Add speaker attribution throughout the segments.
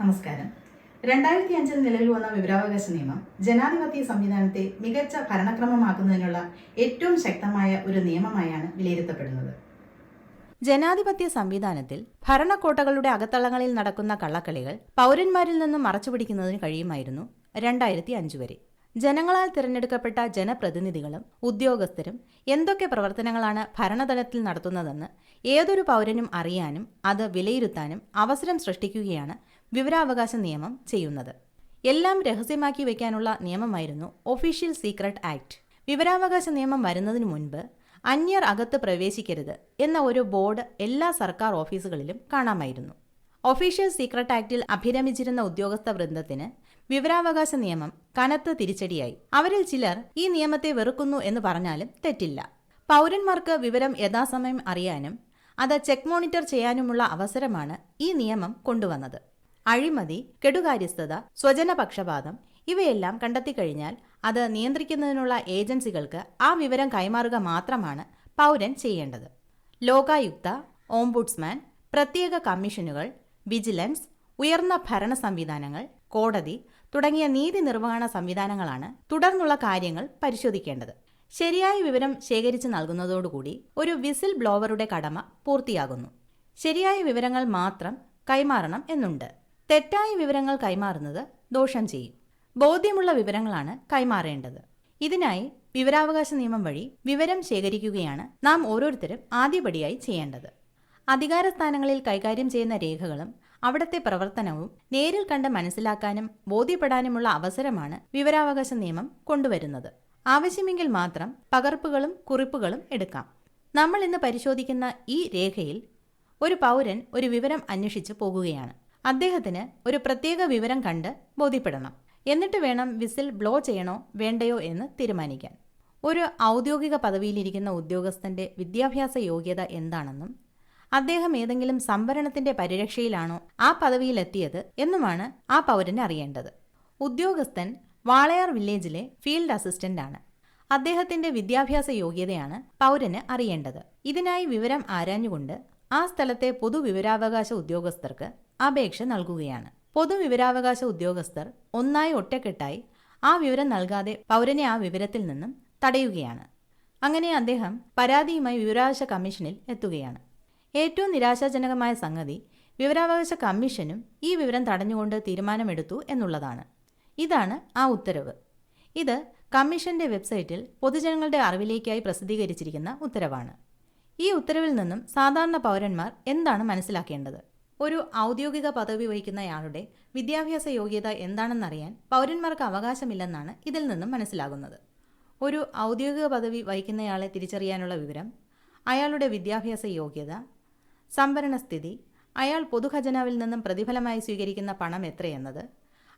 Speaker 1: നമസ്കാരം. രണ്ടായിരത്തി അഞ്ചിൽ നിലവിൽ വന്ന വിവരാവകാശ നിയമം ജനാധിപത്യ സംവിധാനത്തെ മികച്ച ഭരണക്രമമാക്കുന്നതിനുള്ള ഏറ്റവും ശക്തമായ ഒരു നിയമമായാണ് വിലയിരുത്തപ്പെടുന്നത്.
Speaker 2: ജനാധിപത്യ സംവിധാനത്തിൽ ഭരണക്കോട്ടകളുടെ അകത്തളങ്ങളിൽ നടക്കുന്ന കള്ളക്കളികൾ പൗരന്മാരിൽ നിന്നും മറച്ചുപിടിക്കുന്നതിന് കഴിയുമായിരുന്നു രണ്ടായിരത്തി അഞ്ചു വരെ. ജനങ്ങളാൽ തിരഞ്ഞെടുക്കപ്പെട്ട ജനപ്രതിനിധികളും ഉദ്യോഗസ്ഥരും എന്തൊക്കെ പ്രവർത്തനങ്ങളാണ് ഭരണതലത്തിൽ നടത്തുന്നതെന്ന് ഏതൊരു പൗരനും അറിയാനും അത് വിലയിരുത്താനും അവസരം സൃഷ്ടിക്കുകയാണ് വിവരാവകാശ നിയമം ചെയ്യുന്നത്. എല്ലാം രഹസ്യമാക്കി വയ്ക്കാനുള്ള നിയമമായിരുന്നു ഒഫീഷ്യൽ സീക്രട്ട് ആക്ട് വിവരാവകാശ നിയമം വരുന്നതിന് മുൻപ് അന്യർ അകത്ത് പ്രവേശിക്കരുത് എന്ന ഒരു ബോർഡ് എല്ലാ സർക്കാർ ഓഫീസുകളിലും കാണാമായിരുന്നു. ഒഫീഷ്യൽ സീക്രട്ട് ആക്ടിൽ അഭിരമിച്ചിരുന്ന ഉദ്യോഗസ്ഥ വൃന്ദത്തിന് വിവരാവകാശ നിയമം കനത്ത തിരിച്ചടിയായി. അവരിൽ ചിലർ ഈ നിയമത്തെ വെറുക്കുന്നു എന്ന് പറഞ്ഞാലും തെറ്റില്ല. പൗരന്മാർക്ക് വിവരം യഥാസമയം അറിയാനും അത് ചെക്ക് മോണിറ്റർ ചെയ്യാനുമുള്ള അവസരമാണ് ഈ നിയമം കൊണ്ടുവന്നത്. അഴിമതി കെടുകാര്യസ്ഥത സ്വജനപക്ഷപാതം ഇവയെല്ലാം കണ്ടെത്തിക്കഴിഞ്ഞാൽ അത് നിയന്ത്രിക്കുന്നതിനുള്ള ഏജൻസികൾക്ക് ആ വിവരം കൈമാറുക മാത്രമാണ് പൗരൻ ചെയ്യേണ്ടത്. ലോകായുക്ത ഓംബുഡ്സ്മാൻ പ്രത്യേക കമ്മീഷനുകൾ വിജിലൻസ് ഉയർന്ന ഭരണ സംവിധാനങ്ങൾ കോടതി തുടങ്ങിയ നീതി നിർവഹണ സംവിധാനങ്ങളാണ് തുടർന്നുള്ള കാര്യങ്ങൾ പരിശോധിക്കേണ്ടത്. ശരിയായ വിവരം ശേഖരിച്ച് നൽകുന്നതോടുകൂടി ഒരു വിസിൽ ബ്ലോവറുടെ കടമ പൂർത്തിയാകുന്നു. ശരിയായ വിവരങ്ങൾ മാത്രം കൈമാറണം എന്നുണ്ട്. തെറ്റായ വിവരങ്ങൾ കൈമാറുന്നത് ദോഷം ചെയ്യും. ബോധ്യമുള്ള വിവരങ്ങളാണ് കൈമാറേണ്ടത്. ഇതിനായി വിവരാവകാശ നിയമം വഴി വിവരം ശേഖരിക്കുകയാണ് നാം ഓരോരുത്തരും ആദ്യപടിയായി ചെയ്യേണ്ടത്. അധികാര സ്ഥാനങ്ങളിൽ കൈകാര്യം ചെയ്യുന്ന രേഖകളും അവിടത്തെ പ്രവർത്തനവും നേരിൽ കണ്ട് മനസ്സിലാക്കാനും ബോധ്യപ്പെടാനുമുള്ള അവസരമാണ് വിവരാവകാശ നിയമം കൊണ്ടുവരുന്നത്. ആവശ്യമെങ്കിൽ മാത്രം പകർപ്പുകളും കുറിപ്പുകളും എടുക്കാം. നമ്മൾ ഇന്ന് പരിശോധിക്കുന്ന ഈ രേഖയിൽ ഒരു പൗരൻ ഒരു വിവരം അന്വേഷിച്ച് പോകുകയാണ്. അദ്ദേഹത്തിന് ഒരു പ്രത്യേക വിവരം കണ്ട് ബോധ്യപ്പെടണം. എന്നിട്ട് വേണം വിസിൽ ബ്ലോ ചെയ്യണോ വേണ്ടയോ എന്ന് തീരുമാനിക്കാൻ. ഒരു ഔദ്യോഗിക പദവിയിലിരിക്കുന്ന ഉദ്യോഗസ്ഥന്റെ വിദ്യാഭ്യാസ യോഗ്യത എന്താണെന്നും അദ്ദേഹം ഏതെങ്കിലും സംവരണത്തിന്റെ പരിരക്ഷയിലാണോ ആ പദവിയിലെത്തിയത് എന്നുമാണ് ആ പൗരന് അറിയേണ്ടത്. ഉദ്യോഗസ്ഥൻ വാളയാർ വില്ലേജിലെ ഫീൽഡ് അസിസ്റ്റന്റ് ആണ് അദ്ദേഹത്തിന്റെ വിദ്യാഭ്യാസ യോഗ്യതയാണ് പൗരന് അറിയേണ്ടത്. ഇതിനായി വിവരം ആരാഞ്ഞുകൊണ്ട് ആ സ്ഥലത്തെ പൊതുവിവരാവകാശ ഉദ്യോഗസ്ഥർക്ക് അപേക്ഷ നൽകുകയാണ്. പൊതുവിവരാവകാശ ഉദ്യോഗസ്ഥർ ഒന്നായി ഒറ്റക്കെട്ടായി ആ വിവരം നൽകാതെ പൗരനെ ആ വിവരത്തിൽ നിന്നും തടയുകയാണ്. അങ്ങനെ അദ്ദേഹം പരാതിയുമായി വിവരാവകാശ കമ്മീഷനിൽ എത്തുകയാണ്. ഏറ്റവും നിരാശാജനകമായ സംഗതി വിവരാവകാശ കമ്മീഷനും ഈ വിവരം തടഞ്ഞുകൊണ്ട് തീരുമാനമെടുത്തു എന്നുള്ളതാണ്. ഇതാണ് ആ ഉത്തരവ്. ഇത് കമ്മീഷന്റെ വെബ്സൈറ്റിൽ പൊതുജനങ്ങളുടെ അറിവിലേക്കായി പ്രസിദ്ധീകരിച്ചിരിക്കുന്ന ഉത്തരവാണ്. ഈ ഉത്തരവിൽ നിന്നും സാധാരണ പൗരന്മാർ എന്താണ് മനസ്സിലാക്കേണ്ടത്? ഒരു ഔദ്യോഗിക പദവി വഹിക്കുന്നയാളുടെ വിദ്യാഭ്യാസ യോഗ്യത എന്താണെന്നറിയാൻ പൗരന്മാർക്ക് അവകാശമില്ലെന്നാണ് ഇതിൽ നിന്നും മനസ്സിലാകുന്നത്. ഒരു ഔദ്യോഗിക പദവി വഹിക്കുന്നയാളെ തിരിച്ചറിയാനുള്ള വിവരം അയാളുടെ വിദ്യാഭ്യാസ യോഗ്യത സംഭരണ സ്ഥിതി അയാൾ പൊതുഖജനാവിൽ നിന്നും പ്രതിഫലമായി സ്വീകരിക്കുന്ന പണം എത്രയെന്നത്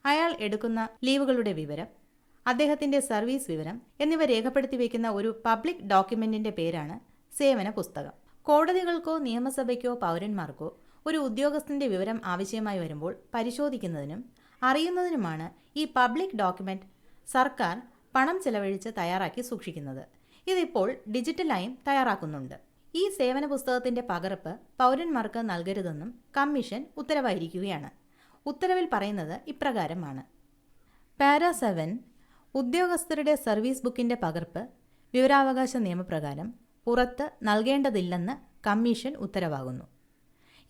Speaker 2: അയാൾ എടുക്കുന്ന ലീവുകളുടെ വിവരം അദ്ദേഹത്തിന്റെ സർവീസ് വിവരം എന്നിവ രേഖപ്പെടുത്തി വയ്ക്കുന്ന ഒരു പബ്ലിക് ഡോക്യുമെന്റിന്റെ പേരാണ് സേവന പുസ്തകം. കോടതികൾക്കോ നിയമസഭയ്ക്കോ പൗരന്മാർക്കോ ഒരു ഉദ്യോഗസ്ഥന്റെ വിവരം ആവശ്യമായി വരുമ്പോൾ പരിശോധിക്കുന്നതിനും അറിയുന്നതിനുമാണ് ഈ പബ്ലിക് ഡോക്യുമെന്റ് സർക്കാർ പണം ചെലവഴിച്ച് തയ്യാറാക്കി സൂക്ഷിക്കുന്നത്. ഇതിപ്പോൾ ഡിജിറ്റലായും തയ്യാറാക്കുന്നുണ്ട്. ഈ സേവന പുസ്തകത്തിന്റെ പകർപ്പ് പൗരന്മാർക്ക് നൽകരുതെന്നും കമ്മീഷൻ ഉത്തരവായിരിക്കുകയാണ്. ഉത്തരവിൽ പറയുന്നത് ഇപ്രകാരമാണ്. പാര സെവൻ ഉദ്യോഗസ്ഥരുടെ സർവീസ് ബുക്കിന്റെ പകർപ്പ് വിവരാവകാശ നിയമപ്രകാരം പുറത്ത് നൽകേണ്ടതില്ലെന്ന് കമ്മീഷൻ ഉത്തരവാകുന്നു.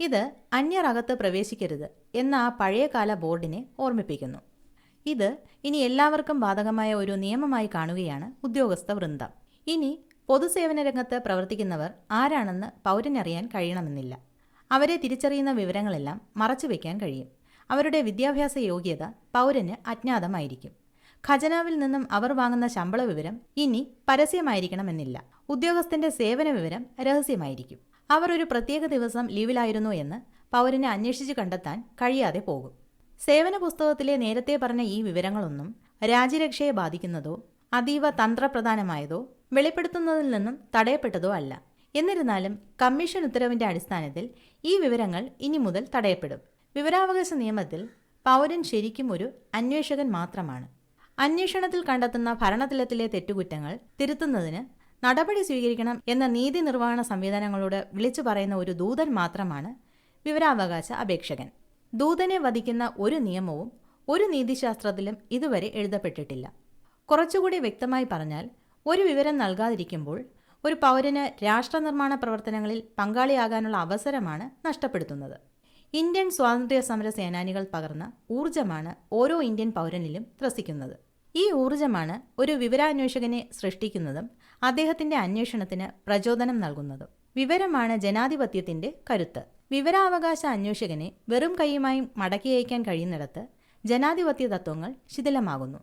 Speaker 2: ഇത് അന്യർ അകത്ത് പ്രവേശിക്കരുത് എന്ന ആ പഴയകാല ബോർഡിനെ ഓർമ്മിപ്പിക്കുന്നു. ഇത് ഇനി എല്ലാവർക്കും ബാധകമായ ഒരു നിയമമായി കാണുകയാണ് ഉദ്യോഗസ്ഥ വൃന്ദം. ഇനി പൊതുസേവന രംഗത്ത് പ്രവർത്തിക്കുന്നവർ ആരാണെന്ന് പൗരനറിയാൻ കഴിയണമെന്നില്ല. അവരെ തിരിച്ചറിയുന്ന വിവരങ്ങളെല്ലാം മറച്ചുവെക്കാൻ കഴിയും. അവരുടെ വിദ്യാഭ്യാസ യോഗ്യത പൗരന് അജ്ഞാതമായിരിക്കും. ഖജനാവിൽ നിന്നും അവർ വാങ്ങുന്ന ശമ്പള വിവരം ഇനി പരസ്യമായിരിക്കണമെന്നില്ല. ഉദ്യോഗസ്ഥന്റെ സേവന വിവരം രഹസ്യമായിരിക്കും. അവർ ഒരു പ്രത്യേക ദിവസം ലീവിലായിരുന്നു എന്ന് പൗരനെ അന്വേഷിച്ച് കണ്ടെത്താൻ കഴിയാതെ പോകും. സേവന പുസ്തകത്തിലെ നേരത്തെ പറഞ്ഞ ഈ വിവരങ്ങളൊന്നും രാജ്യരക്ഷയെ ബാധിക്കുന്നതോ അതീവ തന്ത്രപ്രധാനമായതോ വെളിപ്പെടുത്തുന്നതിൽ നിന്നും തടയപ്പെട്ടതോ അല്ല. എന്നിരുന്നാലും കമ്മീഷൻ ഉത്തരവിന്റെ അടിസ്ഥാനത്തിൽ ഈ വിവരങ്ങൾ ഇനി മുതൽ തടയപ്പെടും. വിവരാവകാശ നിയമത്തിൽ പൗരൻ ശരിക്കും ഒരു അന്വേഷകൻ മാത്രമാണ്. അന്വേഷണത്തിൽ കണ്ടെത്തുന്ന ഭരണതലത്തിലെ തെറ്റുകുറ്റങ്ങൾ തിരുത്തുന്നതിന് നടപടി സ്വീകരിക്കണം എന്ന നീതി നിർവഹണ സംവിധാനങ്ങളോട് വിളിച്ചു പറയുന്ന ഒരു ദൂതൻ മാത്രമാണ് വിവരാവകാശ അപേക്ഷകൻ. ദൂതനെ വധിക്കുന്ന ഒരു നിയമവും ഒരു നീതിശാസ്ത്രത്തിലും ഇതുവരെ എഴുതപ്പെട്ടിട്ടില്ല. കുറച്ചുകൂടി വ്യക്തമായി പറഞ്ഞാൽ ഒരു വിവരം നൽകാതിരിക്കുമ്പോൾ ഒരു പൗരന് രാഷ്ട്രനിർമ്മാണ പ്രവർത്തനങ്ങളിൽ പങ്കാളിയാകാനുള്ള അവസരമാണ് നഷ്ടപ്പെടുത്തുന്നത്. ഇന്ത്യൻ സ്വാതന്ത്ര്യ സമര സേനാനികൾ പകർന്ന ഊർജമാണ് ഓരോ ഇന്ത്യൻ പൗരനിലും ത്രസിക്കുന്നത്. ഈ ഊർജമാണ് ഒരു വിവരാന്വേഷകനെ സൃഷ്ടിക്കുന്നതും അദ്ദേഹത്തിന്റെ അന്വേഷണത്തിന് പ്രചോദനം നൽകുന്നതും. വിവരമാണ് ജനാധിപത്യത്തിന്റെ കരുത്ത്. വിവരാവകാശ അന്വേഷകനെ വെറും കൈയുമായി മടക്കി അയക്കാൻ കഴിയുന്നിടത്ത് ജനാധിപത്യ തത്വങ്ങൾ ശിഥിലമാകുന്നു.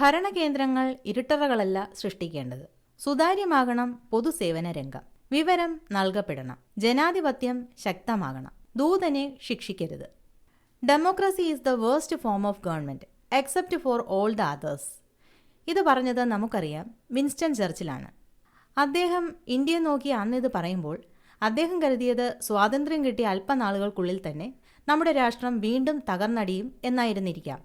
Speaker 2: ഭരണകേന്ദ്രങ്ങൾ ഇരുട്ടറകളല്ല സൃഷ്ടിക്കേണ്ടത്. സുതാര്യമാകണം പൊതുസേവന രംഗം. വിവരം നൽകപ്പെടണം. ജനാധിപത്യം ശക്തമാകണം. ദൂതനെ ശിക്ഷിക്കരുത്. Democracy is the worst form of government except for all the others ഇത് പറഞ്ഞത് നമുക്കറിയാം. വിൻസ്റ്റൺ ചർച്ചിലാണ് അദ്ദേഹം ഇന്ത്യയെ നോക്കി അന്ന് ഇത് പറയുമ്പോൾ അദ്ദേഹം കരുതിയത് സ്വാതന്ത്ര്യം കിട്ടിയ അല്പനാളുകൾക്കുള്ളിൽ തന്നെ നമ്മുടെ രാഷ്ട്രം വീണ്ടും തകർന്നടിയും എന്നായിരുന്നിരിക്കാം.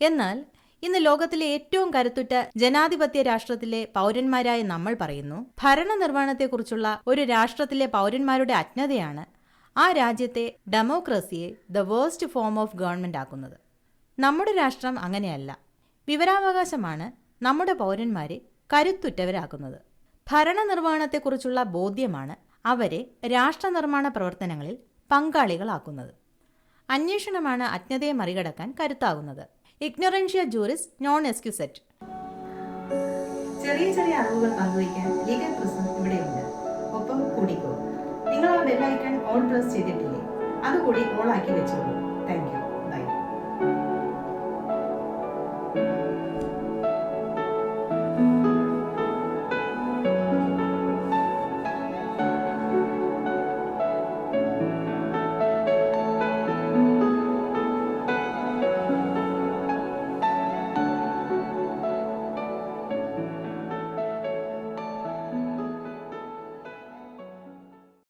Speaker 2: എന്നാൽ ഇന്ന് ലോകത്തിലെ ഏറ്റവും കരുത്തുറ്റ ജനാധിപത്യ രാഷ്ട്രത്തിലെ പൗരന്മാരായ നമ്മൾ പറയുന്നു ഭരണനിർവഹണത്തെക്കുറിച്ചുള്ള ഒരു രാഷ്ട്രത്തിലെ പൗരന്മാരുടെ അജ്ഞതയാണ് ആ രാജ്യത്തെ ഡെമോക്രസിയെ the worst form of government ആക്കുന്നത്. നമ്മുടെ രാഷ്ട്രം അങ്ങനെയല്ല. വിവരാവകാശമാണ് നമ്മുടെ പൗരന്മാരെ കരുത്തുറ്റവരാക്കുന്നത്. ഭരണനിർവഹണത്തെക്കുറിച്ചുള്ള ബോധ്യമാണ് അവരെ രാഷ്ട്രനിർമ്മാണ പ്രവർത്തനങ്ങളിൽ പങ്കാളികളാക്കുന്നത്. അന്വേഷണമാണ് അജ്ഞതയെ മറികടക്കാൻ കരുത്താകുന്നത്. ഇഗ്നോറൻഷ്യ ജൂറിസ് നോൺ എക്സ്ക്യൂസെറ്റ്
Speaker 1: ചെറിയ ചെറിയ അറിവുകൾ പങ്കുവയ്ക്കാൻ ലീഗൽ പ്രസം ഇവിടെയുണ്ട്. ഒപ്പം കൂടിക്കോ. നിങ്ങൾ ആ ബെല്ലൈക്കൺ ഓൺ പ്രസ് ചെയ്തിട്ടില്ലേ? അതുകൂടി ഓൺ ആക്കി വെച്ചോളൂ. Thank you.